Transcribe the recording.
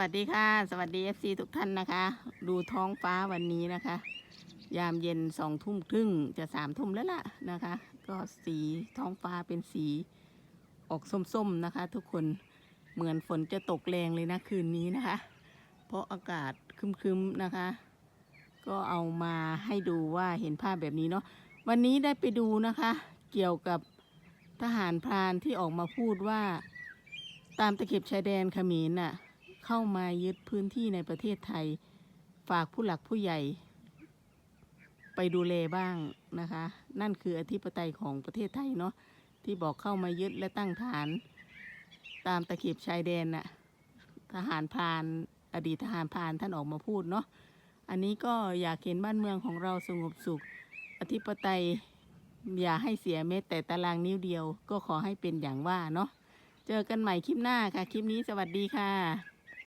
วัสดีค่ะ สวัสดี FC ทุกท่านนะคะ ดูท้องฟ้าวันนี้นะคะ ยามเย็นสองทุ่มครึ่งจะสามทุ่มแล้วล่ะนะคะ ก็สีท้องฟ้าเป็นสีออกส้มๆนะคะ ทุกคนเหมือนฝนจะตกแรงเลยนะคืนนี้นะคะ เพราะอากาศคึมๆนะคะ ก็เอามาให้ดูว่าเห็นภาพแบบนี้เนาะวันนี้ได้ไปดูนะคะ เกี่ยวกับทหารพรานที่ออกมาพูดว่า ตามตะเข็บชายแดนขมรน่ะ เข้ามายึดพื้นที่ในประเทศไทย ฝากผู้หลักผู้ใหญ่ ไปดูแลบ้างนะคะ นั่นคืออธิปไตยของประเทศไทยเนาะที่บอกเข้ามายึดและตั้งฐาน ตามตะเข็บชายแดนน่ะทหารพานอดีตทหารพานท่านออกมาพูดเนาะอันนี้ก็อยากเห็นบ้านเมืองของเราสงบสุข อธิปไตยอย่าให้เสียเม็ดแต่ตารางนิ้วเดียว ก็ขอให้เป็นอย่างว่าเนาะเจอกันใหม่คลิปหน้าค่ะ คลิปนี้สวัสดีค่ะ